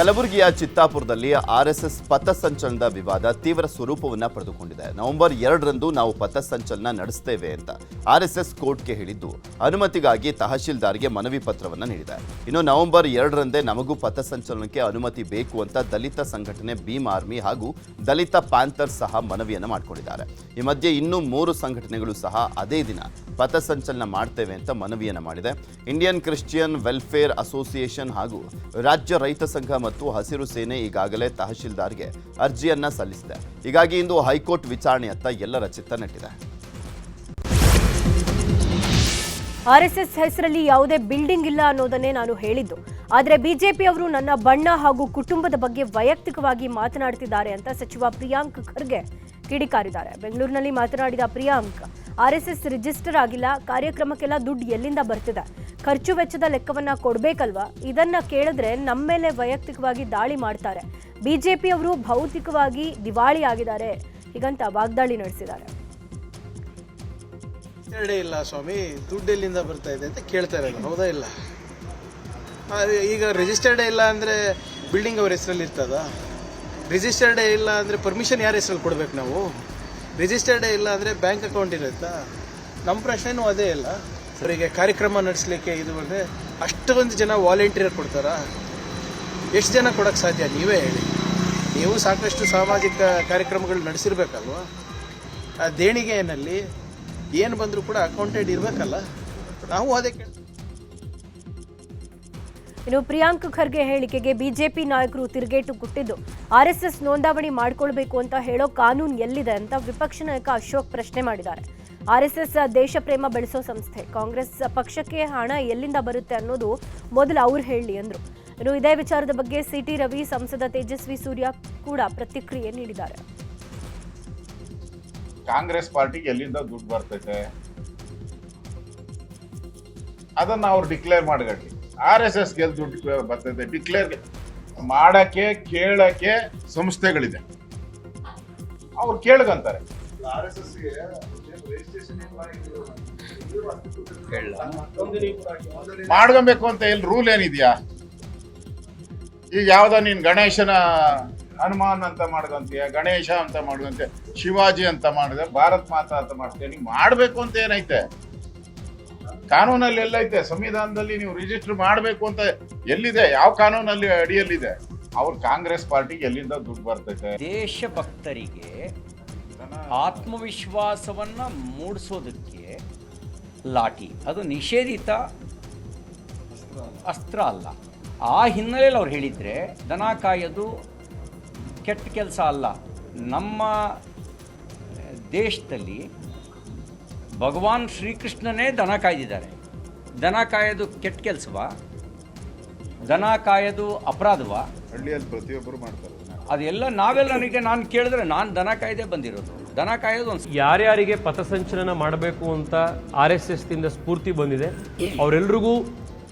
ಕಲಬುರಗಿಯ ಚಿತ್ತಾಪುರದಲ್ಲಿ ಆರ್ಎಸ್ಎಸ್ ಪಥಸಂಚಲನದ ವಿವಾದ ತೀವ್ರ ಸ್ವರೂಪವನ್ನು ಪಡೆದುಕೊಂಡಿದೆ. ನವೆಂಬರ್ ಎರಡರಂದು ನಾವು ಪಥಸಂಚಲನ ನಡೆಸ್ತೇವೆ ಅಂತ ಆರ್ಎಸ್ಎಸ್ ಕೋರ್ಟ್ಗೆ ಹೇಳಿದ್ದು. ಅನುಮತಿಗಾಗಿ ತಹಶೀಲ್ದಾರ್ಗೆ ಮನವಿ ಪತ್ರವನ್ನು ನೀಡಿದೆ. ಇನ್ನು ನವೆಂಬರ್ ಎರಡರಂದೇ ನಮಗೂ ಪಥಸಂಚಲನಕ್ಕೆ ಅನುಮತಿ ಬೇಕು ಅಂತ ದಲಿತ ಸಂಘಟನೆ ಭೀಮ್ ಆರ್ಮಿ ಹಾಗೂ ದಲಿತ ಪ್ಯಾಂಥರ್ ಸಹ ಮನವಿಯನ್ನ ಮಾಡಿಕೊಂಡಿದ್ದಾರೆ. ಈ ಮಧ್ಯೆ ಇನ್ನೂ ಮೂರು ಸಂಘಟನೆಗಳು ಸಹ ಅದೇ ದಿನ ಪಥಸಂಚಲನ ಮಾಡ್ತೇವೆ ಅಂತ ಮನವಿಯನ್ನ ಮಾಡಿದೆ. ಇಂಡಿಯನ್ ಕ್ರಿಶ್ಚಿಯನ್ ವೆಲ್ಫೇರ್ ಅಸೋಸಿಯೇಷನ್ ಹಾಗೂ ರಾಜ್ಯ ರೈತ ಸಂಘ ಮತ್ತು ಹಸಿರು ಸೇನೆ ಈಗಾಗಲೇ ತಹಶೀಲ್ದಾರ್ಗೆ ಅರ್ಜಿಯನ್ನ ಸಲ್ಲಿಸಿದೆ. ಹೀಗಾಗಿ ಇಂದು ಹೈಕೋರ್ಟ್ ವಿಚಾರಣೆಯತ್ತ ಎಲ್ಲರ ಚಿತ್ತ ನೆಟ್ಟಿದೆ ಆರ್ಎಸ್ಎಸ್ ಹೆಸರಲ್ಲಿ ಯಾವುದೇ ಬಿಲ್ಡಿಂಗ್ ಇಲ್ಲ ಅನ್ನೋದನ್ನೇ ನಾನು ಹೇಳಿದ್ದು. ಆದರೆ ಬಿಜೆಪಿ ಅವರು ನನ್ನ ಬಣ್ಣ ಹಾಗೂ ಕುಟುಂಬದ ಬಗ್ಗೆ ವೈಯಕ್ತಿಕವಾಗಿ ಮಾತನಾಡ್ತಿದ್ದಾರೆ ಅಂತ ಸಚಿವ ಪ್ರಿಯಾಂಕ್ ಖರ್ಗೆ ಕಿಡಿಕಾರಿದ್ದಾರೆ. ಬೆಂಗಳೂರಿನಲ್ಲಿ ಮಾತನಾಡಿದ ಪ್ರಿಯಾಂಕ್ ಆರ್ಎಸ್ಎಸ್ ರಿಜಿಸ್ಟರ್ ಆಗಿಲ್ಲ, ಕಾರ್ಯಕ್ರಮಕ್ಕೆಲ್ಲ ದುಡ್ಡು ಎಲ್ಲಿಂದ ಬರ್ತಿದೆ? ಖರ್ಚು ವೆಚ್ಚದ ಲೆಕ್ಕವನ್ನ ಕೊಡಬೇಕಲ್ವಾ? ಇದನ್ನ ಕೇಳಿದ್ರೆ ನಮ್ಮ ಮೇಲೆ ವೈಯಕ್ತಿಕವಾಗಿ ದಾಳಿ ಮಾಡ್ತಾರೆ. ಬಿಜೆಪಿ ಅವರು ಭೌತಿಕವಾಗಿ ದಿವಾಳಿ ಆಗಿದ್ದಾರೆ. ಹೀಗಂತ ವಾಗ್ದಾಳಿ ನಡೆಸಿದ್ದಾರೆ. ಇಲ್ಲ ಸ್ವಾಮಿ, ದುಡ್ಡು ಎಲ್ಲಿಂದ ಬರ್ತಾ ಇದೆ ಅಂತ ಕೇಳ್ತಾ ಇರೋದು, ಹೌದಾ ಇಲ್ಲ? ಈಗ ರಿಜಿಸ್ಟರ್ಡೇ ಇಲ್ಲ ಅಂದರೆ ಬಿಲ್ಡಿಂಗ್ ಅವ್ರ ಹೆಸರಲ್ಲಿ ಇರ್ತದ? ರಿಜಿಸ್ಟರ್ಡೇ ಇಲ್ಲ ಅಂದರೆ ಪರ್ಮಿಷನ್ ಯಾರ ಹೆಸರಲ್ಲಿ ಕೊಡ್ಬೇಕು ನಾವು? ರಿಜಿಸ್ಟರ್ಡೇ ಇಲ್ಲ ಅಂದರೆ ಬ್ಯಾಂಕ್ ಅಕೌಂಟ್ ಇರುತ್ತಾ? ನಮ್ಮ ಪ್ರಶ್ನೆನೂ ಅದೇ ಇಲ್ಲ ಅವರಿಗೆ ಕಾರ್ಯಕ್ರಮ ನಡೆಸಲಿಕ್ಕೆ ಇದು ಅಂದರೆ ಅಷ್ಟೊಂದು ಜನ ವಾಲಂಟಿಯರ್ ಕೊಡ್ತಾರಾ? ಎಷ್ಟು ಜನ ಕೊಡೋಕ್ಕೆ ಸಾಧ್ಯ? ನೀವೇ ಹೇಳಿ. ನೀವು ಸಾಕಷ್ಟು ಸಾಮಾಜಿಕ ಕಾರ್ಯಕ್ರಮಗಳು ನಡೆಸಿರ್ಬೇಕಲ್ವಾ? ಆ ದೇಣಿಗೆಯಲ್ಲಿ ಏನು ಬಂದರೂ ಕೂಡ ಅಕೌಂಟೆಡ್ ಇರಬೇಕಲ್ಲ? ನಾವು ಅದೇ ಕೇಳ್ತೀವಿ ಇನ್ನು ಪ್ರಿಯಾಂಕ್ ಖರ್ಗೆ ಹೇಳಿಕೆಗೆ ಬಿಜೆಪಿ ನಾಯಕರು ತಿರುಗೇಟು ಕೊಟ್ಟಿದ್ದು. ಆರ್ಎಸ್ಎಸ್ ನೋಂದಾವಣಿ ಮಾಡಿಕೊಳ್ಬೇಕು ಅಂತ ಹೇಳೋ ಕಾನೂನು ಎಲ್ಲಿದೆ ಅಂತ ವಿಪಕ್ಷ ನಾಯಕ ಅಶೋಕ್ ಪ್ರಶ್ನೆ ಮಾಡಿದ್ದಾರೆ. ಆರ್ಎಸ್ಎಸ್ ದೇಶ ಪ್ರೇಮ ಬೆಳೆಸೋ ಸಂಸ್ಥೆ, ಕಾಂಗ್ರೆಸ್ ಪಕ್ಷಕ್ಕೆ ಹಣ ಎಲ್ಲಿಂದ ಬರುತ್ತೆ ಅನ್ನೋದು ಮೊದಲು ಅವ್ರು ಹೇಳಿ ಅಂದ್ರು. ಇನ್ನು ಇದೇ ವಿಚಾರದ ಬಗ್ಗೆ ಸಿಟಿ ರವಿ, ಸಂಸದ ತೇಜಸ್ವಿ ಸೂರ್ಯ ಕೂಡ ಪ್ರತಿಕ್ರಿಯೆ ನೀಡಿದ್ದಾರೆ. ಕಾಂಗ್ರೆಸ್ ಪಾರ್ಟಿಗೆ ಎಲ್ಲಿಂದ ದುಡ್ಡು ಬರ್ತೈತೆ? ಅದನ್ನ ಅವ್ರು ಡಿಕ್ಲೇರ್ ಮಾಡ್ಕೊಳ್ಳಿ ಆರ್ ಎಸ್ ಎಸ್ಗೆ ಬರ್ತದೆ. ಬರ್ತೈತೆ ಡಿಕ್ಲೇರ್ ಮಾಡಕ್ಕೆ ಕೇಳಕ್ಕೆ ಸಂಸ್ಥೆಗಳಿದೆ. ಅವ್ರು ಕೇಳ್ಕಂತಾರೆ. ಮಾಡ್ಕೊಬೇಕು ಅಂತ ಎಲ್ಲಿ ರೂಲ್ ಏನಿದ್ಯಾ? ಈಗ ಯಾವ್ದೋ ನೀನ್ ಗಣೇಶನ ಹನುಮಾನ್ ಅಂತ ಮಾಡ್ಕೊಂತೀಯ ಗಣೇಶ ಅಂತ ಮಾಡ್ಕೊಂತೀಯ ಶಿವಾಜಿ ಅಂತ ಮಾಡಿದೆ ಭಾರತ್ ಮಾತಾ ಅಂತ ಮಾಡ್ತೀಯ ನೀವು ಮಾಡ್ಬೇಕು ಅಂತ ಏನೈತೆ? ಕಾನೂನಲ್ಲಿ ಎಲ್ಲ ಇದೆ. ಸಂವಿಧಾನದಲ್ಲಿ ನೀವು ರಿಜಿಸ್ಟರ್ ಮಾಡಬೇಕು ಅಂತ ಎಲ್ಲಿದೆ? ಯಾವ ಕಾನೂನಲ್ಲಿ ಅಡಿಯಲ್ಲಿದೆ? ಅವ್ರ ಕಾಂಗ್ರೆಸ್ ಪಾರ್ಟಿಗೆ ಎಲ್ಲಿಂದ ದುಡ್ಡು ಬರ್ತೈತೆ? ದೇಶಭಕ್ತರಿಗೆ ಆತ್ಮವಿಶ್ವಾಸವನ್ನು ಮೂಡಿಸೋದಕ್ಕೆ ಲಾಠಿ. ಅದು ನಿಷೇಧಿತ ಅಸ್ತ್ರ ಅಲ್ಲ. ಆ ಹಿನ್ನೆಲೆಯಲ್ಲಿ ಅವ್ರು ಹೇಳಿದರೆ ದನ ಕಾಯೋದು ಕೆಟ್ಟ ಕೆಲಸ ಅಲ್ಲ. ನಮ್ಮ ದೇಶದಲ್ಲಿ ಭಗವಾನ್ ಶ್ರೀಕೃಷ್ಣನೇ ದನ ಕಾಯ್ದಿದ್ದಾರೆ. ದನ ಕಾಯೋದು ಕೆಟ್ಟ ಕೆಲಸವಾ? ದನ ಕಾಯೋದು ಅಪರಾಧವಾ? ಹಳ್ಳಿಯಲ್ಲಿ ಪ್ರತಿಯೊಬ್ಬರು ಮಾಡ್ತಾರೆ. ಅದೆಲ್ಲ ನಾವೆಲ್ಲ ನನಗೆ ನಾನು ಕೇಳಿದ್ರೆ ನಾನು ದನ ಕಾಯ್ದೆ ಬಂದಿರೋದು. ದನ ಕಾಯೋದು ಒಂದು ಯಾರ್ಯಾರಿಗೆ ಪಥಸಂಚಲನ ಮಾಡಬೇಕು ಅಂತ ಆರ್ ಎಸ್ ಎಸ್ನಿಂದ ಸ್ಫೂರ್ತಿ ಬಂದಿದೆ ಅವರೆಲ್ರಿಗೂ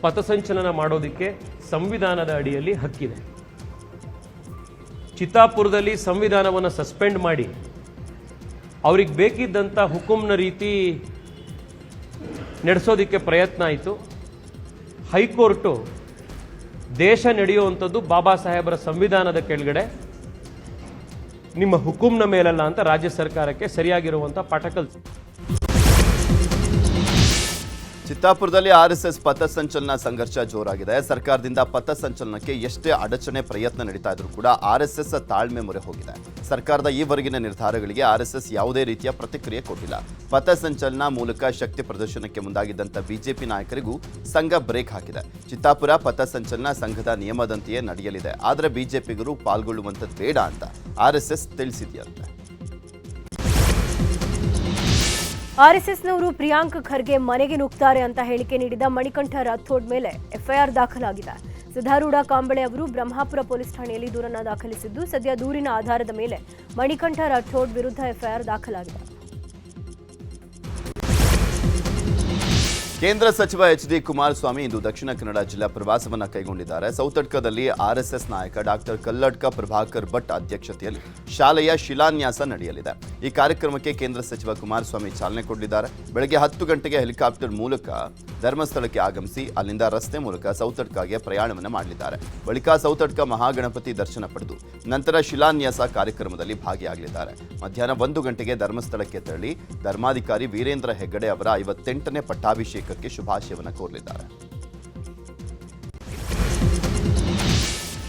ಪಥಸಂಚಲನ ಮಾಡೋದಕ್ಕೆ ಸಂವಿಧಾನದ ಅಡಿಯಲ್ಲಿ ಹಕ್ಕಿದೆ. ಚಿತ್ತಾಪುರದಲ್ಲಿ ಸಂವಿಧಾನವನ್ನು ಸಸ್ಪೆಂಡ್ ಮಾಡಿ ಅವ್ರಿಗೆ ಬೇಕಿದ್ದಂಥ ಹುಕುಂನ ರೀತಿ ನಡೆಸೋದಕ್ಕೆ ಪ್ರಯತ್ನ ಆಯಿತು. ಹೈಕೋರ್ಟು ದೇಶ ನಡೆಯುವಂಥದ್ದು ಬಾಬಾ ಸಾಹೇಬರ ಸಂವಿಧಾನದ ಕೆಳಗಡೆ. ನಿಮ್ಮ ಹುಕುಂನ ಮೇಲಲ್ಲ ಅಂತ ರಾಜ್ಯ ಸರ್ಕಾರಕ್ಕೆ ಸರಿಯಾಗಿರುವಂಥ ಪಾಠ ಕಲಿಸಿ ಚಿತ್ತಾಪುರದಲ್ಲಿ ಆರ್ಎಸ್ಎಸ್ ಪಥಸಂಚಲನ ಸಂಘರ್ಷ ಜೋರಾಗಿದೆ. ಸರ್ಕಾರದಿಂದ ಪಥಸಂಚಲನಕ್ಕೆ ಎಷ್ಟೇ ಅಡಚಣೆ ಪ್ರಯತ್ನ ನಡೀತಾ ಇದ್ರೂ ಕೂಡ ಆರ್ಎಸ್ಎಸ್ ತಾಳ್ಮೆ ಮೊರೆ ಹೋಗಿದೆ. ಸರ್ಕಾರದ ಈವರೆಗಿನ ನಿರ್ಧಾರಗಳಿಗೆ ಆರ್ಎಸ್ಎಸ್ ಯಾವುದೇ ರೀತಿಯ ಪ್ರತಿಕ್ರಿಯೆ ಕೊಟ್ಟಿಲ್ಲ. ಪಥಸಂಚಲನ ಮೂಲಕ ಶಕ್ತಿ ಪ್ರದರ್ಶನಕ್ಕೆ ಮುಂದಾಗಿದ್ದಂಥ ಬಿಜೆಪಿ ನಾಯಕರಿಗೂ ಸಂಘ ಬ್ರೇಕ್ ಹಾಕಿದೆ. ಚಿತ್ತಾಪುರ ಪಥಸಂಚಲನ ಸಂಘದ ನಿಯಮದಂತೆಯೇ ನಡೆಯಲಿದೆ. ಆದರೆ ಬಿಜೆಪಿಗರು ಪಾಲ್ಗೊಳ್ಳುವಂಥದ್ದು ಬೇಡ ಅಂತ ಆರ್ಎಸ್ಎಸ್ ತಿಳಿಸಿದೆಯಂತೆ. ಆರ್ಎಸ್ಎಸ್ನವರು ಪ್ರಿಯಾಂಕ್ ಖರ್ಗೆ ಮನೆಗೆ ನುಗ್ತಾರೆ ಅಂತ ಹೇಳಿಕೆ ನೀಡಿದ ಮಣಿಕಂಠ ರಾಥೋಡ್ ಮೇಲೆ ಎಫ್ಐಆರ್ ದಾಖಲಾಗಿದೆ. ಸಿದ್ಧಾರೂಢ ಕಾಂಬಳೆ ಅವರು ಬ್ರಹ್ಮಾಪುರ ಪೊಲೀಸ್ ಠಾಣೆಯಲ್ಲಿ ದೂರನ್ನು ದಾಖಲಿಸಿದ್ದು, ಸದ್ಯ ದೂರಿನ ಆಧಾರದ ಮೇಲೆ ಮಣಿಕಂಠ ರಾಥೋಡ್ ವಿರುದ್ಧ ಎಫ್ಐಆರ್ ದಾಖಲಾಗಿದೆ. ಕೇಂದ್ರ ಸಚಿವ ಎಚ್ ಡಿ ಕುಮಾರಸ್ವಾಮಿ ಇಂದು ದಕ್ಷಿಣ ಕನ್ನಡ ಜಿಲ್ಲಾ ಪ್ರವಾಸವನ್ನು ಕೈಗೊಂಡಿದ್ದಾರೆ. ಸೌತಡ್ಕದಲ್ಲಿ ಆರ್ಎಸ್ಎಸ್ ನಾಯಕ ಡಾಕ್ಟರ್ ಕಲ್ಲಡ್ಕ ಪ್ರಭಾಕರ್ ಭಟ್ ಅಧ್ಯಕ್ಷತೆಯಲ್ಲಿ ಶಾಲೆಯ ಶಿಲಾನ್ಯಾಸ ನಡೆಯಲಿದೆ. ಈ ಕಾರ್ಯಕ್ರಮಕ್ಕೆ ಕೇಂದ್ರ ಸಚಿವ ಕುಮಾರಸ್ವಾಮಿ ಚಾಲನೆ ಕೊಟ್ಟಿದ್ದಾರೆ ಬೆಳಗ್ಗೆ ಹತ್ತು ಗಂಟೆಗೆ ಹೆಲಿಕಾಪ್ಟರ್ ಮೂಲಕ ಧರ್ಮಸ್ಥಳಕ್ಕೆ ಆಗಮಿಸಿ ಅಲ್ಲಿಂದ ರಸ್ತೆ ಮೂಲಕ ಸೌತಡ್ಕಗೆ ಪ್ರಯಾಣವನ್ನು ಮಾಡಲಿದ್ದಾರೆ. ಬಳಿಕ ಸೌತಡ್ಕ ಮಹಾಗಣಪತಿ ದರ್ಶನ ಪಡೆದು ನಂತರ ಶಿಲಾನ್ಯಾಸ ಕಾರ್ಯಕ್ರಮದಲ್ಲಿ ಭಾಗಿಯಾಗಲಿದ್ದಾರೆ. ಮಧ್ಯಾಹ್ನ ಒಂದು ಗಂಟೆಗೆ ಧರ್ಮಸ್ಥಳಕ್ಕೆ ತೆರಳಿ ಧರ್ಮಾಧಿಕಾರಿ ವೀರೇಂದ್ರ ಹೆಗ್ಗಡೆ ಅವರ ಐವತ್ತೆಂಟನೇ ಪಟ್ಟಾಭಿಷೇಕಕ್ಕೆ ಶುಭಾಶಯವನ್ನು ಕೋರಲಿದ್ದಾರೆ.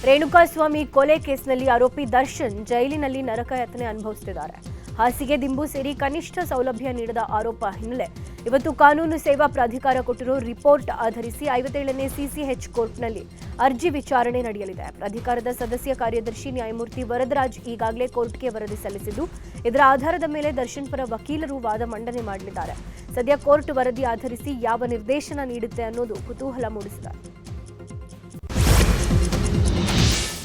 ರೇಣುಕಾಸ್ವಾಮಿ ಕೊಲೆ ಕೇಸ್ನಲ್ಲಿ ಆರೋಪಿ ದರ್ಶನ್ ಜೈಲಿನಲ್ಲಿ ನರಕಯಾತನೆ ಅನುಭವಿಸುತ್ತಿದ್ದಾರೆ ಹಾಸಿಗೆ ದಿಂಬು ಸೇರಿ ಕನಿಷ್ಠ ಸೌಲಭ್ಯ ನೀಡದ ಆರೋಪ ಹಿನ್ನೆಲೆ. ಇವತ್ತು ಕಾನೂನು ಸೇವಾ ಪ್ರಾಧಿಕಾರ ಕೊಟ್ಟಿರೋ ರಿಪೋರ್ಟ್ ಆಧರಿಸಿ ಐವತ್ತೇಳನೇ ಸಿಸಿಎಚ್ ಕೋರ್ಟ್ನಲ್ಲಿ ಅರ್ಜಿ ವಿಚಾರಣೆ ನಡೆಯಲಿದೆ. ಪ್ರಾಧಿಕಾರದ ಸದಸ್ಯ ಕಾರ್ಯದರ್ಶಿ ನ್ಯಾಯಮೂರ್ತಿ ವರದರಾಜ್ ಈಗಾಗಲೇ ಕೋರ್ಟ್ಗೆ ವರದಿ ಸಲ್ಲಿಸಿದ್ದು, ಇದರ ಆಧಾರದ ಮೇಲೆ ದರ್ಶನ್ ಪರ ವಕೀಲರು ವಾದ ಮಂಡನೆ ಮಾಡಲಿದ್ದಾರೆ. ಸದ್ಯ ಕೋರ್ಟ್ ವರದಿ ಆಧರಿಸಿ ಯಾವ ನಿರ್ದೇಶನ ನೀಡುತ್ತೆ ಅನ್ನೋದು ಕುತೂಹಲ ಮೂಡಿಸಿದೆ.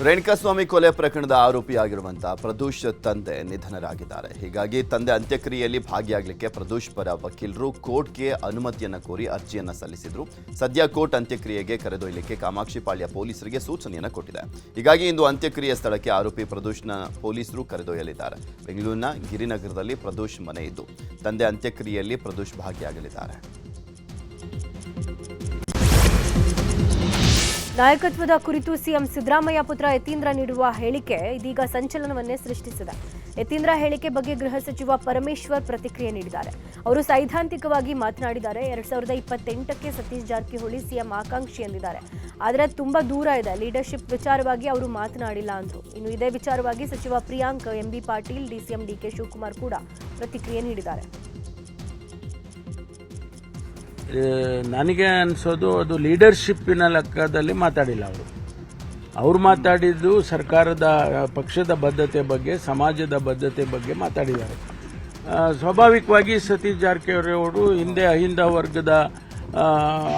ರೇಣುಕಾಸ್ವಾಮಿ ಕೊಲೆ ಪ್ರಕರಣದ ಆರೋಪಿಯಾಗಿರುವಂತಹ ಪ್ರದೂಷ್ ತಂದೆ ನಿಧನರಾಗಿದ್ದಾರೆ. ಹೀಗಾಗಿ ತಂದೆ ಅಂತ್ಯಕ್ರಿಯೆಯಲ್ಲಿ ಭಾಗಿಯಾಗಲಿಕ್ಕೆ ಪ್ರದೂಷ್ ಪರ ವಕೀಲರು ಕೋರ್ಟ್ಗೆ ಅನುಮತಿಯನ್ನು ಕೋರಿ ಅರ್ಜಿಯನ್ನು ಸಲ್ಲಿಸಿದ್ರು. ಸದ್ಯ ಕೋರ್ಟ್ ಅಂತ್ಯಕ್ರಿಯೆಗೆ ಕರೆದೊಯ್ಯಲಿಕ್ಕೆ ಕಾಮಾಕ್ಷಿಪಾಳ್ಯ ಪೊಲೀಸರಿಗೆ ಸೂಚನೆಯನ್ನು ಕೊಟ್ಟಿದೆ. ಹೀಗಾಗಿ ಇಂದು ಅಂತ್ಯಕ್ರಿಯೆ ಸ್ಥಳಕ್ಕೆ ಆರೋಪಿ ಪ್ರದೂಷ್ನ ಪೊಲೀಸರು ಕರೆದೊಯ್ಯಲಿದ್ದಾರೆ. ಬೆಂಗಳೂರಿನ ಗಿರಿನಗರದಲ್ಲಿ ಪ್ರದೂಷ್ ಮನೆ ಇದ್ದು, ತಂದೆ ಅಂತ್ಯಕ್ರಿಯೆಯಲ್ಲಿ ಪ್ರದೂಷ್ ಭಾಗಿಯಾಗಲಿದ್ದಾರೆ. ನಾಯಕತ್ವದ ಕುರಿತು ಸಿಎಂ ಸಿದ್ದರಾಮಯ್ಯ ಪುತ್ರ ಯತೀಂದ್ರ ನೀಡುವ ಹೇಳಿಕೆ ಇದೀಗ ಸಂಚಲನವನ್ನೇ ಸೃಷ್ಟಿಸಿದೆ. ಯತೀಂದ್ರ ಹೇಳಿಕೆ ಬಗ್ಗೆ ಗೃಹ ಸಚಿವ ಪರಮೇಶ್ವರ್ ಪ್ರತಿಕ್ರಿಯೆ ನೀಡಿದ್ದಾರೆ. ಅವರು ಸೈದ್ಧಾಂತಿಕವಾಗಿ ಮಾತನಾಡಿದ್ದಾರೆ. ಎರಡ್ ಸಾವಿರದ ಇಪ್ಪತ್ತೆಂಟಕ್ಕೆ ಸತೀಶ್ ಜಾರಕಿಹೊಳಿ ಸಿಎಂ ಆಕಾಂಕ್ಷಿ ಎಂದಿದ್ದಾರೆ. ಆದರೆ ತುಂಬಾ ದೂರ ಇದೆ. ಲೀಡರ್ಶಿಪ್ ವಿಚಾರವಾಗಿ ಅವರು ಮಾತನಾಡಿಲ್ಲ ಅಂದರು. ಇನ್ನು ಇದೇ ವಿಚಾರವಾಗಿ ಸಚಿವ Priyank MB Patil DCM DK Shivakumar ಕೂಡ ಪ್ರತಿಕ್ರಿಯೆ ನೀಡಿದ್ದಾರೆ. ನನಗೆ ಅನಿಸೋದು ಅದು ಲೀಡರ್ಶಿಪ್ಪಿನ ಲೆಕ್ಕದಲ್ಲಿ ಮಾತಾಡಿಲ್ಲ ಅವರು. ಅವ್ರು ಮಾತಾಡಿದ್ದು ಸರ್ಕಾರದ ಪಕ್ಷದ ಬದ್ಧತೆ ಬಗ್ಗೆ, ಸಮಾಜದ ಬದ್ಧತೆ ಬಗ್ಗೆ ಮಾತಾಡಿದ್ದಾರೆ. ಸ್ವಾಭಾವಿಕವಾಗಿ ಸತೀಶ್ ಜಾರಕಿಹೊಳಿ ಅವರು ಹಿಂದೆ ಅಹಿಂದ ವರ್ಗದ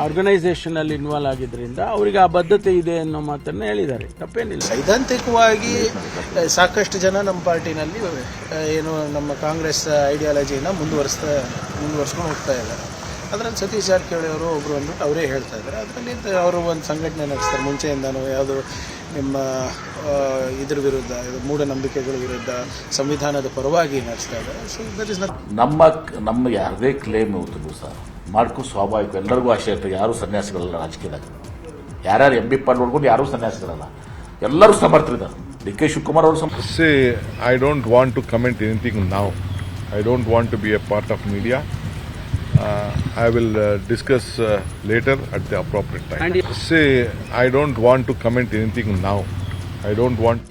ಆರ್ಗನೈಸೇಷನ್ ಅಲ್ಲಿ ಇನ್ವಾಲ್ವ್ ಆಗಿದ್ದರಿಂದ ಅವರಿಗೆ ಆ ಬದ್ಧತೆ ಇದೆ ಅನ್ನೋ ಮಾತನ್ನ ಹೇಳಿದ್ದಾರೆ. ತಪ್ಪೇನಿಲ್ಲ. ಸೈದ್ಧಾಂತಿಕವಾಗಿ ಸಾಕಷ್ಟು ಜನ ನಮ್ಮ ಪಾರ್ಟಿನಲ್ಲಿ ಏನು ನಮ್ಮ ಕಾಂಗ್ರೆಸ್ ಐಡಿಯಾಲಜಿನ ಮುಂದುವರಿಸ್ತಾ, ಮುಂದುವರ್ಸ್ಕೊಂಡು ಹೋಗ್ತಾ ಇದ್ದಾರೆ. ಅದರಲ್ಲಿ ಸತೀಶ್ ಜಾರಕಿಹೊಳಿ ಅವರು ಒಬ್ಬರು ಅಂದ್ಬಿಟ್ಟು ಅವರೇ ಹೇಳ್ತಾ ಇದ್ದಾರೆ. ಅದರಲ್ಲಿ ಅವರು ಒಂದು ಸಂಘಟನೆ ನಡೆಸ್ತಾರೆ. ಮುಂಚೆಯಿಂದನೂ ಯಾವುದು ನಿಮ್ಮ ಇದ್ರ ವಿರುದ್ಧ ಇದು ಮೂಢನಂಬಿಕೆಗಳ ವಿರುದ್ಧ ಸಂವಿಧಾನದ ಪರವಾಗಿ ನಡೆಸ್ತಾ ಇದ್ದಾರೆ. ಸೊ ದಟ್ ಇಸ್ ನಮ್ಮ ನಮಗೆ ಯಾರದೇ ಕ್ಲೇಮ್ ಇವತ್ತು ಸರ್ ಮಾಡ್ಕು ಸ್ವಾಭಾವಿಕ ಎಲ್ಲರಿಗೂ ಆಶೆ ಇರ್ತದೆ ಯಾರು ಸನ್ಯಾಸಿಗಳಲ್ಲ ರಾಜಕೀಯದಾಗ ಯಾರ್ಯಾರು ಎಂ ಬಿ ಪಾಟ್ ನೋಡ್ಕೊಂಡು ಯಾರೂ ಸನ್ಯಾಸಿಗಳಲ್ಲ. ಎಲ್ಲರೂ ಸಮರ್ಥರಿದ್ದಾರೆ. ಡಿ ಕೆ ಶಿವಕುಮಾರ್ ಅವರು see I don't want to comment anything ನಾವು I don't want to be a part of media. Uh, I will uh, discuss uh, later at the appropriate time. Say, I don't want to comment anything now. I don't want.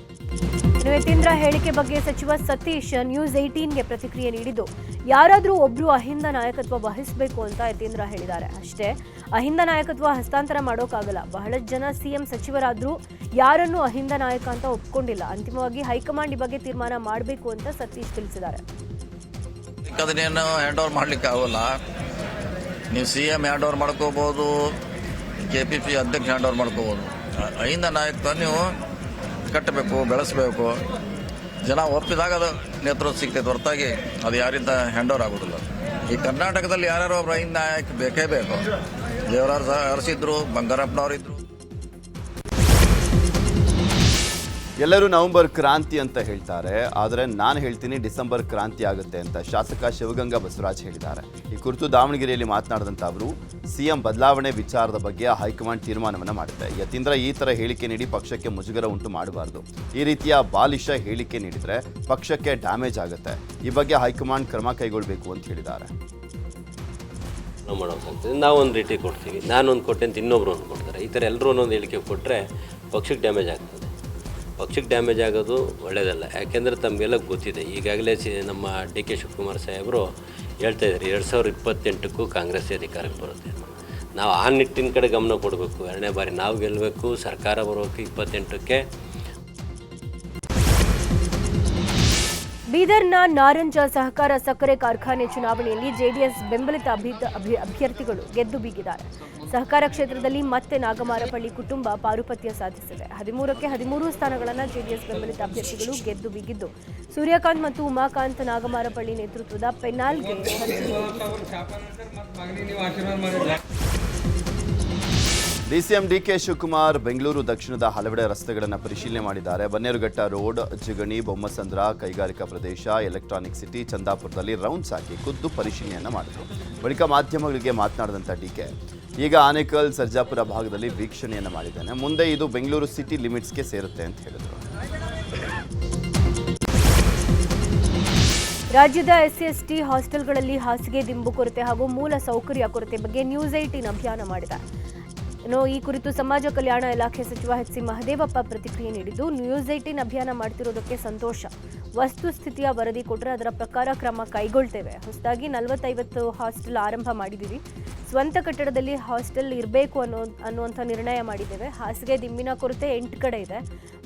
ಇನ್ನು ಯತೀಂದ್ರ ಹೇಳಿಕೆ ಬಗ್ಗೆ ಸಚಿವ Satish news ಏಟೀನ್ಗೆ ಪ್ರತಿಕ್ರಿಯೆ ನೀಡಿದ್ದು ಯಾರಾದರೂ ಒಬ್ರು ಅಹಿಂದ ನಾಯಕತ್ವ ವಹಿಸಬೇಕು ಅಂತ ಯತೀಂದ್ರ ಹೇಳಿದ್ದಾರೆ ಅಷ್ಟೇ ಅಹಿಂದ ನಾಯಕತ್ವ ಹಸ್ತಾಂತರ ಮಾಡೋಕ್ಕಾಗಲ್ಲ ಬಹಳಷ್ಟು ಜನ ಸಿಎಂ ಸಚಿವರಾದರೂ ಯಾರನ್ನೂ ಅಹಿಂದ ನಾಯಕ ಅಂತ ಒಪ್ಕೊಂಡಿಲ್ಲ ಅಂತಿಮವಾಗಿ ಹೈಕಮಾಂಡ್ ಈ ಬಗ್ಗೆ ತೀರ್ಮಾನ ಮಾಡಬೇಕು ಅಂತ ಸತೀಶ್ ತಿಳಿಸಿದ್ದಾರೆ ಅದನ್ನೇನು ಹ್ಯಾಂಡ್ ಓವರ್ ಮಾಡ್ಲಿಕ್ಕೆ ಆಗೋಲ್ಲ. ನೀವು ಸಿ ಎಂ ಹ್ಯಾಂಡ್ ಓವರ್ ಮಾಡ್ಕೋಬೋದು ಕೆ ಪಿ ಪಿ ಅಧ್ಯಕ್ಷ ಹ್ಯಾಂಡ್ ಓವರ್ ಮಾಡ್ಕೋಬೋದು. ಅಹಿಂದ ನಾಯಕತ್ವ ನೀವು ಕಟ್ಟಬೇಕು, ಬೆಳೆಸಬೇಕು. ಜನ ಒಪ್ಪಿದಾಗ ಅದು ನೇತೃತ್ವ ಸಿಗ್ತೈತೆ. ಹೊರತಾಗಿ ಅದು ಯಾರಿಂದ ಹ್ಯಾಂಡ್ ಓವರ್ ಆಗೋದಿಲ್ಲ. ಈ ಕರ್ನಾಟಕದಲ್ಲಿ ಯಾರ್ಯಾರೋ ಒಬ್ರು ಐದು ನಾಯಕ ಬೇಕೇ ಬೇಕು. ದೇವರಾರ್ ಅರಸಿದ್ರು ಬಂಗಾರಪ್ಪನವರಿದ್ರು ಎಲ್ಲರೂ ನವೆಂಬರ್ ಕ್ರಾಂತಿ ಅಂತ ಹೇಳ್ತಾರೆ, ಆದರೆ ನಾನು ಹೇಳ್ತೀನಿ ಡಿಸೆಂಬರ್ ಕ್ರಾಂತಿ ಆಗುತ್ತೆ ಅಂತ ಶಾಸಕ ಶಿವಗಂಗಾ ಬಸವರಾಜ್ ಹೇಳಿದ್ದಾರೆ. ಈ ಕುರಿತು ದಾವಣಗೆರೆಯಲ್ಲಿ ಮಾತನಾಡಿದಂಥ ಅವರು, ಸಿಎಂ ಬದಲಾವಣೆ ವಿಚಾರದ ಬಗ್ಗೆ ಹೈಕಮಾಂಡ್ ತೀರ್ಮಾನವನ್ನು ಮಾಡುತ್ತೆ. ಯತೀಂದ್ರ ಈ ಥರ ಹೇಳಿಕೆ ನೀಡಿ ಪಕ್ಷಕ್ಕೆ ಮುಜುಗರ ಉಂಟು ಮಾಡಬಾರ್ದು. ಈ ರೀತಿಯ ಬಾಲಿಶ ಹೇಳಿಕೆ ನೀಡಿದರೆ ಪಕ್ಷಕ್ಕೆ ಡ್ಯಾಮೇಜ್ ಆಗುತ್ತೆ. ಈ ಬಗ್ಗೆ ಹೈಕಮಾಂಡ್ ಕ್ರಮ ಕೈಗೊಳ್ಳಬೇಕು ಅಂತ ಹೇಳಿದ್ದಾರೆ. ನಾವು ಮಾಡೋಕ್ಕಾಗ್ತದೆ ನಾವು ಒಂದು ರೇಟಿಗೆ ಕೊಡ್ತೀವಿ. ನಾನೊಂದು ಕೊಟ್ಟೆ ಅಂತ ಇನ್ನೊಬ್ರು ಒಂದು ಕೊಡ್ತಾರೆ. ಈ ಥರ ಎಲ್ಲರೂ ಒಂದೊಂದು ಹೇಳಿಕೆ ಕೊಟ್ಟರೆ ಪಕ್ಷಕ್ಕೆ ಡ್ಯಾಮೇಜ್ ಆಗ್ತದೆ. ಪಕ್ಷಕ್ಕೆ ಡ್ಯಾಮೇಜ್ ಆಗೋದು ಒಳ್ಳೆಯದಲ್ಲ ಯಾಕೆಂದರೆ ತಮಗೆಲ್ಲ ಗೊತ್ತಿದೆ. ಈಗಾಗಲೇ ಸಿ, ನಮ್ಮ ಡಿ ಕೆ ಶಿವಕುಮಾರ್ ಸಾಹೇಬರು ಹೇಳ್ತಾ ಇದ್ದಾರೆ, ಎರಡು ಸಾವಿರದ ಇಪ್ಪತ್ತೆಂಟಕ್ಕೂ ಕಾಂಗ್ರೆಸ್ ಅಧಿಕಾರಕ್ಕೆ ಬರುತ್ತೆ ನಾವು ಆ ನಿಟ್ಟಿನ ಕಡೆ ಗಮನ ಕೊಡಬೇಕು. ಎರಡನೇ ಬಾರಿ ನಾವು ಗೆಲ್ಲಬೇಕು ಸರ್ಕಾರ ಬರಬೇಕು ಇಪ್ಪತ್ತೆಂಟಕ್ಕೆ ಬೀದರ್ನ ನಾರಂಜ ಸಹಕಾರ ಸಕ್ಕರೆ ಕಾರ್ಖಾನೆ ಚುನಾವಣೆಯಲ್ಲಿ ಜೆಡಿಎಸ್ ಬೆಂಬಲಿತ ಅಭಿ- ಅಭಿ- ಅಭ್ಯರ್ಥಿಗಳು ಗೆದ್ದು ಬೀಗಿದ್ದಾರೆ. ಸಹಕಾರ ಕ್ಷೇತ್ರದಲ್ಲಿ ಮತ್ತೆ ನಾಗಮಾರಪಳ್ಳಿ ಕುಟುಂಬ ಪಾರುಪತ್ಯ ಸಾಧಿಸಿದೆ. ಹದಿಮೂರಕ್ಕೆ ಹದಿಮೂರು ಸ್ಥಾನಗಳನ್ನು ಜೆಡಿಎಸ್ ಬೆಂಬಲಿತ ಅಭ್ಯರ್ಥಿಗಳು ಗೆದ್ದು ಬೀಗಿದ್ದು. ಸೂರ್ಯಕಾಂತ್ ಮತ್ತು ಉಮಾಕಾಂತ್ ನಾಗಮಾರಪಳ್ಳಿ ನೇತೃತ್ವದ ಪೆನಾಲ್ಗೆ ಡಿಸಿಎಂ ಡಿಕೆ ಶಿವಕುಮಾರ್ ಬೆಂಗಳೂರು ದಕ್ಷಿಣದ ಹಲವೆಡೆ ರಸ್ತೆಗಳನ್ನು ಪರಿಶೀಲನೆ ಮಾಡಿದ್ದಾರೆ. ಬನ್ನೇರುಘಟ್ಟ ರೋಡ್, ಜಿಗಣಿ, ಬೊಮ್ಮಸಂದ್ರ, ಕೈಗಾರಿಕಾ ಪ್ರದೇಶ, ಎಲೆಕ್ಟ್ರಾನಿಕ್ ಸಿಟಿ, ಚಂದಾಪುರದಲ್ಲಿ ರೌಂಡ್ಸ್ ಹಾಕಿ ಖುದ್ದು ಪರಿಶೀಲನೆಯನ್ನು ಮಾಡಿದರು. ಬಳಿಕ ಮಾಧ್ಯಮಗಳಿಗೆ ಮಾತನಾಡಿದಂಥ ಡಿಕೆ ಈಗ ಆನೇಕಲ್, ಸರ್ಜಾಪುರ ಭಾಗದಲ್ಲಿ ವೀಕ್ಷಣೆಯನ್ನು ಮಾಡಿದ್ದೇನೆ. ಮುಂದೆ ಇದು ಬೆಂಗಳೂರು ಸಿಟಿ ಲಿಮಿಟ್ಸ್ಗೆ ಸೇರುತ್ತೆ ಅಂತ ಹೇಳಿದರು. ರಾಜ್ಯದ ಎಸ್ಸಿ ಎಸ್ಟಿ ಹಾಸ್ಟೆಲ್ಗಳಲ್ಲಿ ಹಾಸಿಗೆ ದಿಂಬು ಕೊರತೆ ಹಾಗೂ ಮೂಲ ಸೌಕರ್ಯ ಕೊರತೆ ಬಗ್ಗೆ ನ್ಯೂಸ್ ಏಟೀನ್ ಅಭಿಯಾನ ಮಾಡಿದೆ. ಇನ್ನು ಈ ಕುರಿತು ಸಮಾಜ ಕಲ್ಯಾಣ ಇಲಾಖೆ ಸಚಿವ ಎಚ್ ಸಿ ಮಹದೇವಪ್ಪ ಪ್ರತಿಕ್ರಿಯೆ ನೀಡಿದ್ದು, ನ್ಯೂಸ್ ಏಟೀನ್ ಅಭಿಯಾನ ಮಾಡ್ತಿರೋದಕ್ಕೆ ಸಂತೋಷ. ವಸ್ತುಸ್ಥಿತಿಯ ವರದಿ ಕೊಟ್ಟರೆ ಅದರ ಪ್ರಕಾರ ಕ್ರಮ ಕೈಗೊಳ್ತೇವೆ. ಹೊಸದಾಗಿ ನಲವತ್ತೈವತ್ತು ಹಾಸ್ಟೆಲ್ ಆರಂಭ ಮಾಡಿದ್ದೀವಿ. ಸ್ವಂತ ಕಟ್ಟಡದಲ್ಲಿ ಹಾಸ್ಟೆಲ್ ಇರಬೇಕು ಅನ್ನೋ, ಅನ್ನುವಂಥ ನಿರ್ಣಯ ಮಾಡಿದ್ದೇವೆ. ಹಾಸಿಗೆ ದಿಮ್ಮಿನ ಕೊರತೆ ಎಂಟು ಕಡೆ ಇದೆ.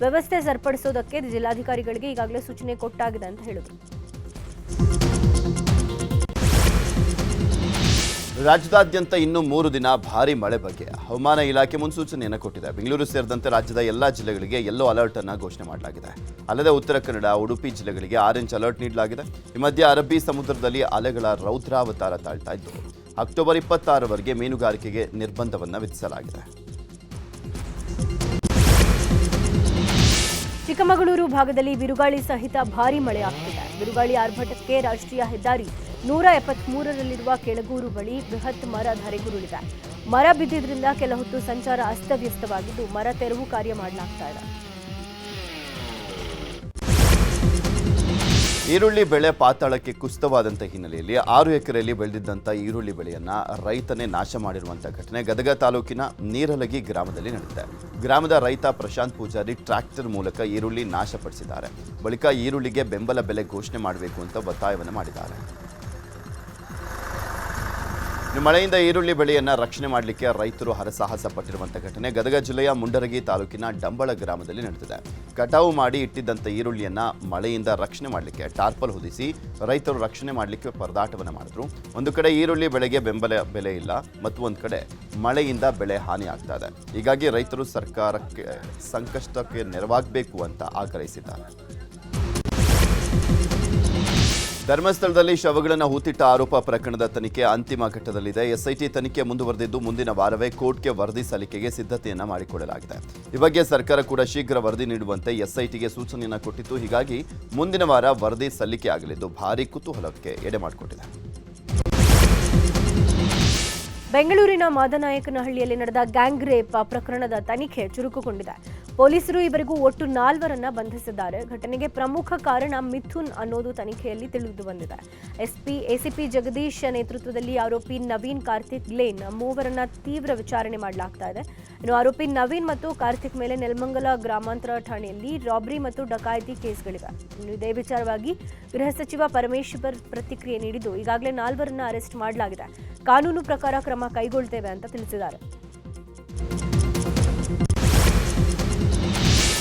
ವ್ಯವಸ್ಥೆ ಸರಿಪಡಿಸೋದಕ್ಕೆ ಜಿಲ್ಲಾಧಿಕಾರಿಗಳಿಗೆ ಈಗಾಗಲೇ ಸೂಚನೆ ಕೊಟ್ಟಾಗಿದೆ ಅಂತ ಹೇಳಿದರು. ರಾಜ್ಯದಾದ್ಯಂತ ಇನ್ನು ಮೂರು ದಿನ ಭಾರಿ ಮಳೆ ಬಗ್ಗೆ ಹವಾಮಾನ ಇಲಾಖೆ ಮುನ್ಸೂಚನೆಯನ್ನು ಕೊಟ್ಟಿದೆ. ಬೆಂಗಳೂರು ಸೇರಿದಂತೆ ರಾಜ್ಯದ ಎಲ್ಲ ಜಿಲ್ಲೆಗಳಿಗೆ ಯೆಲ್ಲೋ ಅಲರ್ಟ್ ಅನ್ನು ಘೋಷಣೆ ಮಾಡಲಾಗಿದೆ. ಅಲ್ಲದೆ ಉತ್ತರ ಕನ್ನಡ, ಉಡುಪಿ ಜಿಲ್ಲೆಗಳಿಗೆ ಆರೆಂಜ್ ಅಲರ್ಟ್ ನೀಡಲಾಗಿದೆ. ಈ ಮಧ್ಯೆ ಅರಬ್ಬಿ ಸಮುದ್ರದಲ್ಲಿ ಅಲೆಗಳ ರೌದ್ರಾವತಾರ ತಾಳ್ತಾ ಇದ್ದು ಅಕ್ಟೋಬರ್ ಇಪ್ಪತ್ತಾರವರೆಗೆ ಮೀನುಗಾರಿಕೆಗೆ ನಿರ್ಬಂಧವನ್ನು ವಿಧಿಸಲಾಗಿದೆ. ಚಿಕ್ಕಮಗಳೂರು ಭಾಗದಲ್ಲಿ ಬಿರುಗಾಳಿ ಸಹಿತ ಭಾರಿ ಮಳೆ ಆಗ್ತಿದೆ. ಬಿರುಗಾಳಿ ಆರ್ಭಟಕ್ಕೆ ರಾಷ್ಟ್ರೀಯ ಹೆದ್ದಾರಿ ನೂರ ಎಪ್ಪತ್ಮೂರರಲ್ಲಿರುವ ಕೆಳಗೂರು ಬಳಿ ಬೃಹತ್ ಮರ ಧರೆಗುರುಳಿದೆ. ಮರ ಬಿದ್ದಿದ್ರಿಂದ ಕೆಲ ಹೊತ್ತು ಸಂಚಾರ ಅಸ್ತವ್ಯಸ್ತವಾಗಿದ್ದು ಮರ ತೆರವು ಕಾರ್ಯ ಮಾಡಲಾಗ್ತಾ ಇದೆ. ಈರುಳ್ಳಿ ಬೆಳೆ ಪಾತಾಳಕ್ಕೆ ಕುಸಿತವಾದಂಥ ಹಿನ್ನೆಲೆಯಲ್ಲಿ ಆರು ಎಕರೆಯಲ್ಲಿ ಬೆಳೆದಿದ್ದಂಥ ಈರುಳ್ಳಿ ಬೆಳೆಯನ್ನು ರೈತನೇ ನಾಶ ಮಾಡಿರುವಂಥ ಘಟನೆ ಗದಗ ತಾಲೂಕಿನ ನೀರಲಗಿ ಗ್ರಾಮದಲ್ಲಿ ನಡೆದಿದೆ. ಗ್ರಾಮದ ರೈತ ಪ್ರಶಾಂತ್ ಪೂಜಾರಿ ಟ್ರ್ಯಾಕ್ಟರ್ ಮೂಲಕ ಈರುಳ್ಳಿ ನಾಶಪಡಿಸಿದ್ದಾರೆ. ಬಳಿಕ ಈರುಳ್ಳಿಗೆ ಬೆಂಬಲ ಬೆಲೆ ಘೋಷಣೆ ಮಾಡಬೇಕು ಅಂತ ಒತ್ತಾಯವನ್ನು ಮಾಡಿದ್ದಾರೆ. ಮಳೆಯಿಂದ ಈರುಳ್ಳಿ ಬೆಳೆಯನ್ನು ರಕ್ಷಣೆ ಮಾಡಲಿಕ್ಕೆ ರೈತರು ಹರಸಾಹಸ ಪಟ್ಟಿರುವಂಥ ಘಟನೆ ಗದಗ ಜಿಲ್ಲೆಯ ಮುಂಡರಗಿ ತಾಲೂಕಿನ ಡಂಬಳ ಗ್ರಾಮದಲ್ಲಿ ನಡೆದಿದೆ. ಕಟಾವು ಮಾಡಿ ಇಟ್ಟಿದ್ದಂಥ ಈರುಳ್ಳಿಯನ್ನು ಮಳೆಯಿಂದ ರಕ್ಷಣೆ ಮಾಡಲಿಕ್ಕೆ ಟಾರ್ಪಲ್ ಹೊದಿಸಿ ರೈತರು ರಕ್ಷಣೆ ಮಾಡಲಿಕ್ಕೆ ಪರದಾಟವನ್ನು ಮಾಡಿದ್ರು. ಒಂದು ಕಡೆ ಈರುಳ್ಳಿ ಬೆಳೆಗೆ ಬೆಂಬಲ ಬೆಲೆ ಇಲ್ಲ, ಮತ್ತು ಒಂದು ಕಡೆ ಮಳೆಯಿಂದ ಬೆಳೆ ಹಾನಿ ಆಗ್ತಾ ಇದೆ. ಹೀಗಾಗಿ ರೈತರು ಸರ್ಕಾರಕ್ಕೆ ಸಂಕಷ್ಟಕ್ಕೆ ನೆರವಾಗಬೇಕು ಅಂತ ಆಗ್ರಹಿಸಿದ್ದಾರೆ. ಧರ್ಮಸ್ಥಳದಲ್ಲಿ ಶವಗಳನ್ನು ಹೂತಿಟ್ಟ ಆರೋಪ ಪ್ರಕರಣದ ತನಿಖೆ ಅಂತಿಮ ಘಟ್ಟದಲ್ಲಿದೆ. ಎಸ್ಐಟಿ ತನಿಖೆ ಮುಂದುವರೆದಿದ್ದು ಮುಂದಿನ ವಾರವೇ ಕೋರ್ಟ್ಗೆ ವರದಿ ಸಲ್ಲಿಕೆಗೆ ಸಿದ್ಧತೆಯನ್ನು ಮಾಡಿಕೊಳ್ಳಲಾಗಿದೆ ಈ ಬಗ್ಗೆ ಸರ್ಕಾರ ಕೂಡ ಶೀಘ್ರ ವರದಿ ನೀಡುವಂತೆ ಎಸ್ಐಟಿಗೆ ಸೂಚನೆಯನ್ನು ಕೊಟ್ಟಿತ್ತು. ಹೀಗಾಗಿ ಮುಂದಿನ ವಾರ ವರದಿ ಸಲ್ಲಿಕೆ ಆಗಲಿದ್ದು ಭಾರೀ ಕುತೂಹಲಕ್ಕೆ ಎಡೆ ಮಾಡಿಕೊಟ್ಟಿದೆ. ಬೆಂಗಳೂರಿನ ಮಾದನಾಯಕನಹಳ್ಳಿಯಲ್ಲಿ ನಡೆದ ಗ್ಯಾಂಗ್ ರೇಪ್ ಪ್ರಕರಣದ ತನಿಖೆ ಚುರುಕುಗೊಂಡಿದೆ. ಪೊಲೀಸರು ಇವರಿಗೂ ಒಟ್ಟು ನಾಲ್ವರನ್ನ ಬಂಧಿಸಿದ್ದಾರೆ. ಘಟನೆಗೆ ಪ್ರಮುಖ ಕಾರಣ ಮಿಥುನ್ ಅನ್ನೋದು ತನಿಖೆಯಲ್ಲಿ ತಿಳಿದು ಬಂದಿದೆ. ಎಸ್ಪಿ, ಎಸಿಪಿ ಜಗದೀಶ್ ನೇತೃತ್ವದಲ್ಲಿ ಆರೋಪಿ ನವೀನ್ ಕಾರ್ತಿಕ್ ಲೇನ್ ಮೂವರನ್ನ ತೀವ್ರ ವಿಚಾರಣೆ ಮಾಡಲಾಗ್ತಾ ಇದೆ. ಇನ್ನು ಆರೋಪಿ ನವೀನ್ ಮತ್ತು ಕಾರ್ತಿಕ್ ಮೇಲೆ ನೆಲಮಂಗಲ ಗ್ರಾಮಾಂತರ ಠಾಣೆಯಲ್ಲಿ ರಾಬ್ರಿ ಮತ್ತು ಡಕಾಯಿತಿ ಕೇಸ್ಗಳಿವೆ. ಇನ್ನು ಇದೇ ವಿಚಾರವಾಗಿ ಗೃಹ ಸಚಿವ ಪರಮೇಶ್ವರ್ ಪ್ರತಿಕ್ರಿಯೆ ನೀಡಿದ್ದು ಈಗಾಗಲೇ ನಾಲ್ವರನ್ನ ಅರೆಸ್ಟ್ ಮಾಡಲಾಗಿದೆ. ಕಾನೂನು ಪ್ರಕಾರ ಕ್ರಮ ಕೈಗೊಳ್ತೇವೆ ಅಂತ ತಿಳಿಸಿದ್ದಾರೆ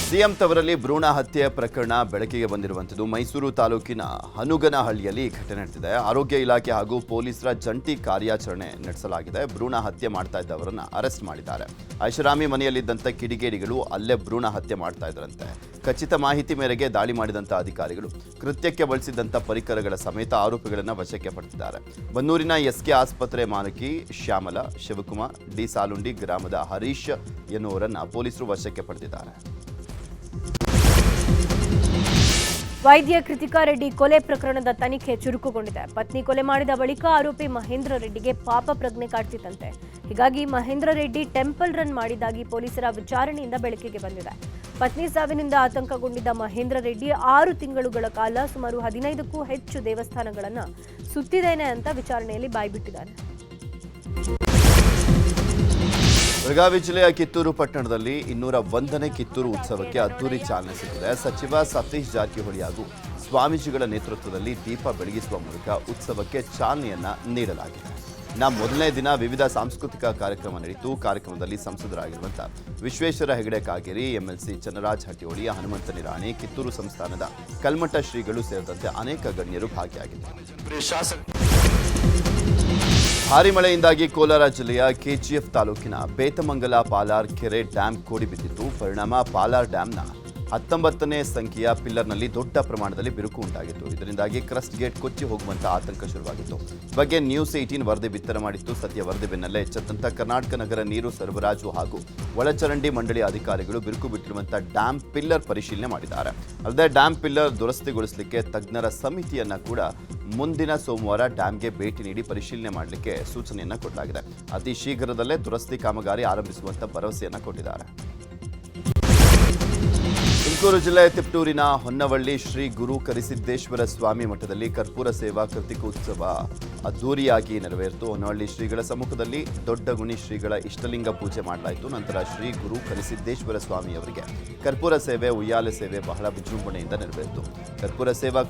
ಸಿಎಂ ತವರಲ್ಲಿ ಭ್ರೂಣ ಹತ್ಯೆ ಪ್ರಕರಣ ಬೆಳಕಿಗೆ ಬಂದಿರುವಂಥದ್ದು. ಮೈಸೂರು ತಾಲೂಕಿನ ಹನುಗನಹಳ್ಳಿಯಲ್ಲಿ ಈ ಘಟನೆ ನಡೆದಿದೆ. ಆರೋಗ್ಯ ಇಲಾಖೆ ಹಾಗೂ ಪೊಲೀಸರ ಜಂಟಿ ಕಾರ್ಯಾಚರಣೆ ನಡೆಸಲಾಗಿದೆ. ಭ್ರೂಣ ಹತ್ಯೆ ಮಾಡ್ತಾ ಇದ್ದವರನ್ನು ಅರೆಸ್ಟ್ ಮಾಡಿದ್ದಾರೆ. ಐಷಾರಾಮಿ ಮನೆಯಲ್ಲಿದ್ದಂಥ ಕಿಡಿಗೇಡಿಗಳು ಅಲ್ಲೇ ಭ್ರೂಣ ಹತ್ಯೆ ಮಾಡ್ತಾ ಇದ್ದರಂತೆ ಖಚಿತ ಮಾಹಿತಿ ಮೇರೆಗೆ ದಾಳಿ ಮಾಡಿದಂಥ ಅಧಿಕಾರಿಗಳು ಕೃತ್ಯಕ್ಕೆ ಬಳಸಿದಂಥ ಪರಿಕರಗಳ ಸಮೇತ ಆರೋಪಿಗಳನ್ನು ವಶಕ್ಕೆ ಪಡೆದಿದ್ದಾರೆ. ಬನ್ನೂರಿನ ಎಸ್ಕೆ ಆಸ್ಪತ್ರೆ ಮಾಲಕಿ ಶ್ಯಾಮಲ, ಶಿವಕುಮಾರ್, ಡಿ ಸಾಲುಂಡಿ ಗ್ರಾಮದ ಹರೀಶ್ ಎನ್ನುವರನ್ನು ಪೊಲೀಸರು ವಶಕ್ಕೆ ಪಡೆದಿದ್ದಾರೆ. ವೈದ್ಯ ಕೃತಿಕಾ ರೆಡ್ಡಿ ಕೊಲೆ ಪ್ರಕರಣದ ತನಿಖೆ ಚುರುಕುಗೊಂಡಿದೆ. ಪತ್ನಿ ಕೊಲೆ ಮಾಡಿದ ಬಳಿಕ ಆರೋಪಿ ಮಹೇಂದ್ರ ರೆಡ್ಡಿಗೆ ಪಾಪ ಪ್ರಜ್ಞೆ ಕಾಡ್ತಿತ್ತಂತೆ ಹೀಗಾಗಿ ಮಹೇಂದ್ರ ರೆಡ್ಡಿ ಟೆಂಪಲ್ ರನ್ ಮಾಡಿದಾಗಿ ಪೊಲೀಸರ ವಿಚಾರಣೆಯಿಂದ ಬೆಳಕಿಗೆ ಬಂದಿದೆ. ಪತ್ನಿ ಸಾವಿನಿಂದ ಆತಂಕಗೊಂಡಿದ್ದ ಮಹೇಂದ್ರ ರೆಡ್ಡಿ ಆರು ತಿಂಗಳುಗಳ ಕಾಲ ಸುಮಾರು ಹದಿನೈದಕ್ಕೂ ಹೆಚ್ಚು ದೇವಸ್ಥಾನಗಳನ್ನು ಸುತ್ತಿದ್ದೇನೆ ಅಂತ ವಿಚಾರಣೆಯಲ್ಲಿ ಬಾಯ್ಬಿಟ್ಟಿದ್ದಾನೆ ಬೆಳಗಾವಿ ಜಿಲ್ಲೆಯ ಕಿತ್ತೂರು ಪಟ್ಟಣದಲ್ಲಿ ಇನ್ನೂರ ಒಂದನೇ ಕಿತ್ತೂರು ಉತ್ಸವಕ್ಕೆ ಅದ್ದೂರಿ ಚಾಲನೆ ಸಿಗಿದೆ ಸಚಿವ ಸತೀಶ್ ಜಾರಕಿಹೊಳಿ ಹಾಗೂ ಸ್ವಾಮೀಜಿಗಳ ನೇತೃತ್ವದಲ್ಲಿ ದೀಪ ಬೆಳಗಿಸುವ ಮೂಲಕ ಉತ್ಸವಕ್ಕೆ ಚಾಲನೆಯನ್ನ ನೀಡಲಾಗಿದೆ. ಇನ್ನ ಮೊದಲನೇ ದಿನ ವಿವಿಧ ಸಾಂಸ್ಕೃತಿಕ ಕಾರ್ಯಕ್ರಮ ನಡೆಯಿತು. ಕಾರ್ಯಕ್ರಮದಲ್ಲಿ ಸಂಸದರಾಗಿರುವಂತಹ ವಿಶ್ವೇಶ್ವರ ಹೆಗಡೆ ಕಾಗೇರಿ, ಎಂಎಲ್ಸಿ ಚನ್ನರಾಜ್ ಹಟ್ಟಿಹೊಳಿ ಹನುಮಂತ ನಿರಾಣಿ ಕಿತ್ತೂರು ಸಂಸ್ಥಾನದ ಕಲ್ಮಠ ಶ್ರೀಗಳು ಸೇರಿದಂತೆ ಅನೇಕ ಗಣ್ಯರು ಭಾಗಿಯಾಗಿದ್ದರು. ಭಾರಿ ಮಳೆಯಿಂದಾಗಿ ಕೋಲಾರ ಜಿಲ್ಲೆಯ ಕೆಜಿಎಫ್ ತಾಲೂಕಿನ ಬೇತಮಂಗಲ ಪಾಲಾರ್ ಕೆರೆ ಡ್ಯಾಂ ಕೋಡಿ ಬಿದ್ದಿತ್ತು ಪರಿಣಾಮ ಪಾಲಾರ್ ಡ್ಯಾಂನ ಹತ್ತೊಂಬತ್ತನೇ ಸಂಖ್ಯೆಯ ಪಿಲ್ಲರ್ನಲ್ಲಿ ದೊಡ್ಡ ಪ್ರಮಾಣದಲ್ಲಿ ಬಿರುಕು ಉಂಟಾಗಿತ್ತು. ಇದರಿಂದಾಗಿ ಕ್ರಸ್ಟ್ ಗೇಟ್ ಕೊಚ್ಚಿ ಹೋಗುವಂತಹ ಆತಂಕ ಶುರುವಾಗಿತ್ತು. ಬಗ್ಗೆ ನ್ಯೂಸ್ ಏಟೀನ್ ವರದಿ ಬಿತ್ತರ ಮಾಡಿತ್ತು. ಸದ್ಯ ವರದಿ ಬೆನ್ನಲ್ಲೇ ಎಚ್ಚೆತ್ತಂತ ಕರ್ನಾಟಕ ನಗರ ನೀರು ಸರಬರಾಜು ಹಾಗೂ ಒಳಚರಂಡಿ ಮಂಡಳಿ ಅಧಿಕಾರಿಗಳು ಬಿರುಕು ಬಿಟ್ಟಿರುವಂತಹ ಡ್ಯಾಮ್ ಪಿಲ್ಲರ್ ಪರಿಶೀಲನೆ ಮಾಡಿದ್ದಾರೆ. ಅಲ್ಲದೆ ಡ್ಯಾಮ್ ಪಿಲ್ಲರ್ ದುರಸ್ತಿಗೊಳಿಸಲಿಕ್ಕೆ ತಜ್ಞರ ಸಮಿತಿಯನ್ನ ಕೂಡ ಮುಂದಿನ ಸೋಮವಾರ ಡ್ಯಾಮ್ಗೆ ಭೇಟಿ ನೀಡಿ ಪರಿಶೀಲನೆ ಮಾಡಲಿಕ್ಕೆ ಸೂಚನೆಯನ್ನು ಕೊಡಲಾಗಿದೆ. ಅತಿ ಶೀಘ್ರದಲ್ಲೇ ದುರಸ್ತಿ ಕಾಮಗಾರಿ ಆರಂಭಿಸುವಂತ ಭರವಸೆಯನ್ನು ಕೊಟ್ಟಿದ್ದಾರೆ. ತುಮಕೂರು ಜಿಲ್ಲೆ ತಿಪ್ಟೂರಿನ ಹೊನ್ನವಳ್ಳಿ ಶ್ರೀ ಗುರು ಕರಿಸಿದ್ದೇಶ್ವರ ಸ್ವಾಮಿ ಮಠದಲ್ಲಿ ಕರ್ಪೂರ ಸೇವಾ ಕೃತಿಕೋತ್ಸವ ಅದ್ದೂರಿಯಾಗಿ ನೆರವೇರಿತು. ಹೊನ್ನವಳ್ಳಿ ಶ್ರೀಗಳ ಸಮ್ಮುಖದಲ್ಲಿ ದೊಡ್ಡ ಗುಣಿ ಶ್ರೀಗಳ ಇಷ್ಟಲಿಂಗ ಪೂಜೆ ಮಾಡಲಾಯಿತು. ನಂತರ ಶ್ರೀ ಗುರು ಕರಿಸಿದ್ದೇಶ್ವರ ಸ್ವಾಮಿಯವರಿಗೆ ಕರ್ಪೂರ ಸೇವೆ, ಉಯ್ಯಾಲೆ ಸೇವೆ ಬಹಳ ವಿಜೃಂಭಣೆಯಿಂದ ನೆರವೇರಿತು. ಕರ್ಪೂರ ಸೇವಾ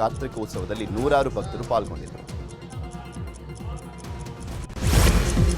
ಕಾರ್ತಿಕ ಉತ್ಸವದಲ್ಲಿ ನೂರಾರು ಭಕ್ತರು ಪಾಲ್ಗೊಂಡಿದ್ದರು.